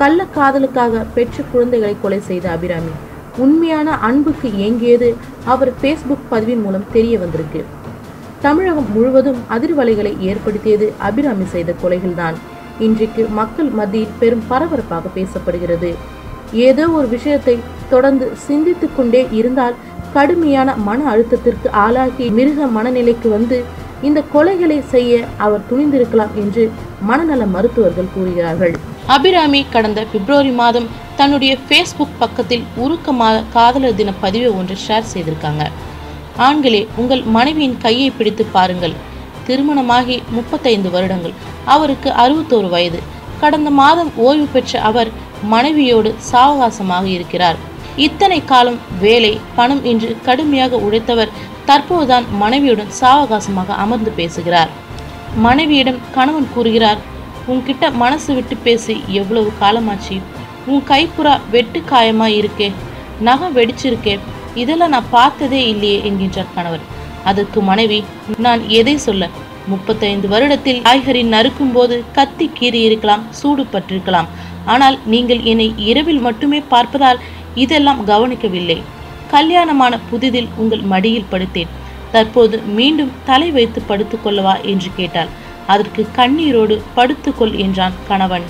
கள்ள காதலுக்காக பெற்ற குழந்தைகளை கொலை செய்த அபிராமி. உண்மையான அன்புக்கு ஏங்கியது அவர் ஃபேஸ்புக் பதிவின் மூலம் தெரிய வந்திருக்கு. தமிழகம் முழுவதும் அதிர்வலைகளை ஏற்படுத்தியது அபிராமி செய்த கொலைகள்தான். இன்றைக்கு மக்கள் மத்தியில் பெரும் பரபரப்பாக பேசப்படுகிறது. ஏதோ ஒரு விஷயத்தை தொடர்ந்து சிந்தித்துக் கொண்டே இருந்தால் கடுமையான மன அழுத்தத்திற்கு ஆளாகி மிருக மனநிலைக்கு வந்து இந்த கொலைகளை செய்ய அவர் துணிந்திருக்கலாம் என்று மனநல மருத்துவர்கள் கூறுகிறார்கள். அபிராமி கடந்த பிப்ரவரி மாதம் தன்னுடைய ஃபேஸ்புக் பக்கத்தில் உருக்கமாக காதலர் தின பதிவை ஒன்று ஷேர் செய்திருக்காங்க. ஆண்களே உங்கள் மனைவியின் கையை பிடித்து பாருங்கள். திருமணமாகி முப்பத்தைந்து வருடங்கள். அவருக்கு அறுபத்தோரு வயது. கடந்த மாதம் ஓய்வு பெற்ற அவர் மனைவியோடு சாவகாசமாக இருக்கிறார். இத்தனை காலம் வேலை பணம் என்று கடுமையாக உழைத்தவர். தற்போதுதான் மனைவியுடன் சாவகாசமாக அமர்ந்து பேசுகிறார். மனைவியிடம் கணவன் கூறுகிறார் உன்கிட்ட மனசு விட்டு பேசி எவ்வளவு காலமாச்சு? உன் கைப்புறா வெட்டு காயமா இருக்கே நகம் வெடிச்சிருக்கே இதெல்லாம் நான் பார்த்ததே இல்லையே என்கின்றார் கணவர் அதற்கு மனைவி நான் எதை சொல்ல? முப்பத்தைந்து வருடத்தில் காய்கறி நறுக்கும் போது கத்தி கீறி இருக்கலாம் சூடு பட்டிருக்கலாம். ஆனால் நீங்கள் என்னை இரவில் மட்டுமே பார்ப்பதால் இதெல்லாம் கவனிக்கவில்லை. கல்யாணமான புதிதில் உங்கள் மடியில் படுத்தேன். தற்போது மீண்டும் தலை வைத்து படுத்துக்கொள்ளவா என்று கேட்டாள். அதற்கு கண்ணீரோடு படுத்துக்கொள் என்றான் கணவன்.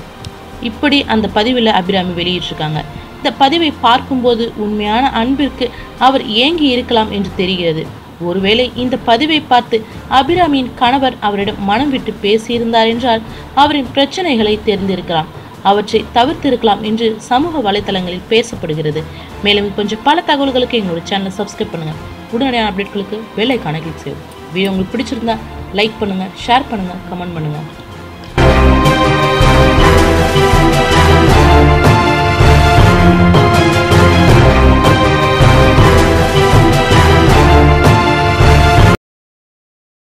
இப்படி அந்த பதிவில் அபிராமி வெளியிட்டிருக்காங்க. இந்த பதிவை பார்க்கும்போது உண்மையான அன்பிற்கு அவர் ஏங்கி இருக்கலாம் என்று தெரிகிறது. ஒருவேளை இந்த பதிவை பார்த்து அபிராமியின் கணவர் அவரிடம் மனம் விட்டு பேசியிருந்தார் என்றால் அவரின் பிரச்சனைகளை தெரிந்திருக்கலாம். அவற்றை தவிர்த்திருக்கலாம் என்று சமூக வலைத்தளங்களில் பேசப்படுகிறது. மேலும் கொஞ்சம் பல தகவல்களுக்கு எங்களோட சேனலை சப்ஸ்கிரைப் பண்ணுங்கள் உடனடியான அப்டேட்களுக்கு வெள்ளை கிளிக் செய்யும் வீடியோ உங்களுக்கு பிடிச்சிருந்தா லைக் பண்ணுங்கள் ஷேர் பண்ணுங்கள் கமெண்ட் பண்ணுங்கள்